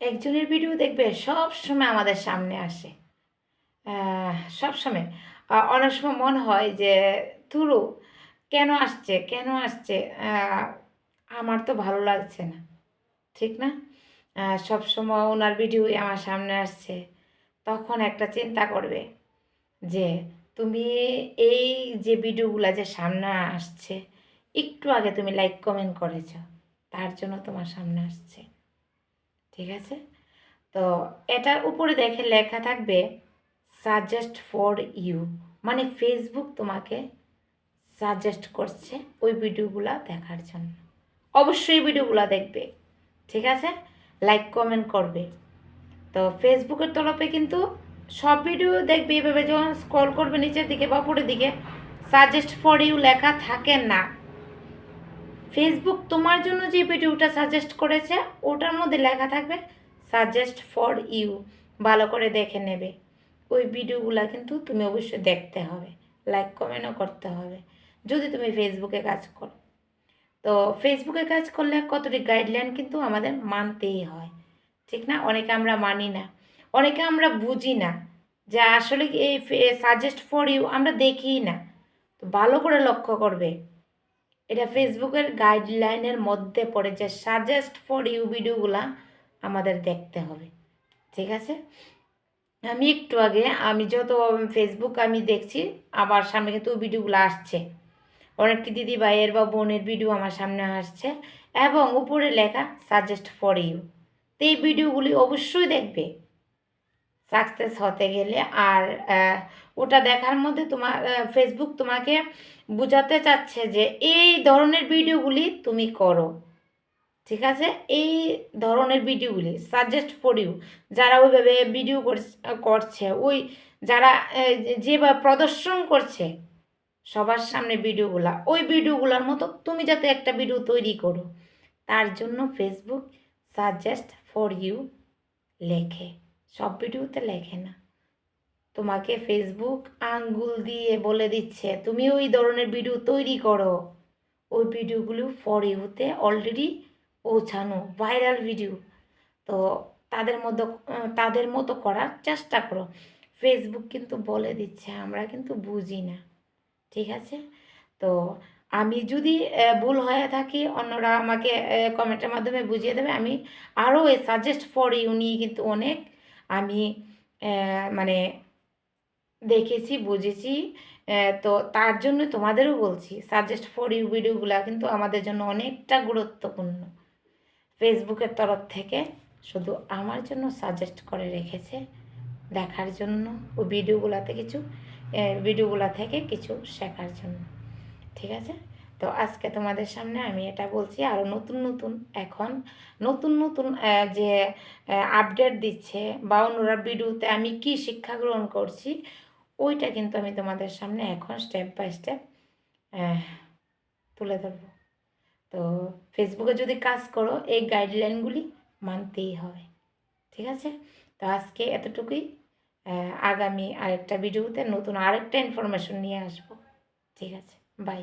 একজনের ভিডিও দেখবে সব সময় আমাদের সামনে আসে। সব সময় অনেক সময় মনে হয় যে, তুরু, কেন আসছে? কেন আসছে? আমার তো ভালো লাগছে না। ঠিক না? সব সময় ওনার ভিডিও আমার সামনে আসছে। তখন একটা চিন্তা করবে যে, তুমি এই যে ভিডিওগুলো যে সামনে আসছে, একটু আগে তুমি লাইক কমেন্ট করেছ, তার জন্য তোমার সামনে আসছে। ঠিক আছে? তো এটার উপরে দেখে লেখা থাকবে সাজেস্ট ফর ইউ মানে ফেসবুক তোমাকে সাজেস্ট করছে ওই ভিডিওগুলো দেখার জন্য। অবশ্যই ভিডিওগুলো দেখবে, ঠিক আছে? লাইক কমেন্ট করবে। তো ফেসবুকের তরফে কিন্তু সব ভিডিও দেখবে, এভাবে যখন স্ক্রল করবে নিচের দিকে বা উপরের দিকে সাজেস্ট ফর ইউ লেখা থাকে না। ফেসবুক তোমার জন্য যে ভিডিওটা সাজেস্ট করেছে, ওটার মধ্যে লেখা থাকবে সাজেস্ট ফর ইউ ভালো করে দেখে নেবে। ওই ভিডিওগুলো কিন্তু তুমি অবশ্যই দেখতে হবে। লাইক কমেন্টও করতে হবে। যদি তুমি ফেসবুকে কাজ করো। তো ফেসবুকে কাজ করলে কতটি গাইডলাইন কিন্তু আমাদের মানতেই হয়। ঠিক না? অনেকে আমরা মানি না। অনেকে আমরা বুঝি না যে আসলে এই সাজেস্ট ফর ইউ আমরা দেখি না। তো ভালো করে লক্ষ্য করবে। এটা ফেসবুকের গাইডলাইনের মধ্যে পড়ে, যে সাজেস্ট ফর ইউ ভিডিওগুলা আমাদের দেখতে হবে। ঠিক আছে? আমি একটু আগে, আমি যত ফেসবুক আমি দেখছি, আবার সামনে কিন্তু ভিডিওগুলো আসছে। অনেকটি দিদি ভাইয়ের বা বোনের ভিডিও আমার সামনে আসছে, এবং উপরে লেখা সাজেস্ট ফর ইউ তো এই ভিডিওগুলি অবশ্যই দেখবে। সাকসেস হতে গেলে আর ওটা দেখার মধ্যে তোমার ফেসবুক তোমাকে বোঝাতে চাচ্ছে যে এই ধরনের ভিডিওগুলি তুমি করো। ঠিক আছে? এই ধরনের ভিডিওগুলি সাজেস্ট ইউ যারা ওইভাবে ভিডিও করছে ওই যারা যেভাবে প্রদর্শন করছে, সবার সামনে ভিডিওগুলা, ওই ভিডিওগুলোর মতো তুমি যাতে একটা ভিডিও তৈরি করো। তার জন্য ফেসবুক সাজেস্ট ফর ইউ লেখে। সব ভিডিওতে লেখে না। তোমাকে ফেসবুক আঙ্গুল দিয়ে বলে দিচ্ছে, তুমি ওই ধরনের ভিডিও তৈরি করো। ওই ভিডিওগুলো ফর ইউতে অলরেডি পৌঁছানো ভাইরাল ভিডিও তো তাদের মতো তাদের মতো করার চেষ্টা করো। ফেসবুক কিন্তু বলে দিচ্ছে, আমরা কিন্তু বুঝি না। ঠিক আছে? তো আমি যদি ভুল হয়ে থাকি, অন্যরা আমাকে কমেন্টের মাধ্যমে বুঝিয়ে দেবে, আমি আরও এই সাজেস্ট ফর ইউ নিয়ে কিন্তু অনেক আমি মানে দেখেছি, বুঝেছি তো তার জন্য তোমাদেরও বলছি সাজেস্ট ফর ইউ ভিডিওগুলো কিন্তু আমাদের জন্য অনেকটা গুরুত্বপূর্ণ। ফেসবুকের তরফ থেকে শুধু আমার জন্য সাজেস্ট করে রেখেছে, দেখার জন্য ও ভিডিওগুলোতে কিছু ভিডিওগুলো থেকে কিছু শেখার জন্য। ঠিক আছে? তো আজকে তোমাদের সামনে আমি এটা বলছি আরও নতুন নতুন, এখন নতুন নতুন যে আপডেট দিচ্ছে বা অন্যরা ভিডিওতে আমি কি শিক্ষা গ্রহণ করছি, ওইটা কিন্তু আমি তোমাদের সামনে এখন স্টেপ বাই স্টেপ তুলে ধরবো। তো ফেসবুকে যদি কাজ করো, এই গাইডলাইনগুলি মানতেই হবে, ঠিক আছে? তো আজকে এতটুকুই আগামী আরেকটা ভিডিওতে নতুন আরেকটা ইনফরমেশন নিয়ে আসব, ঠিক আছে? বাই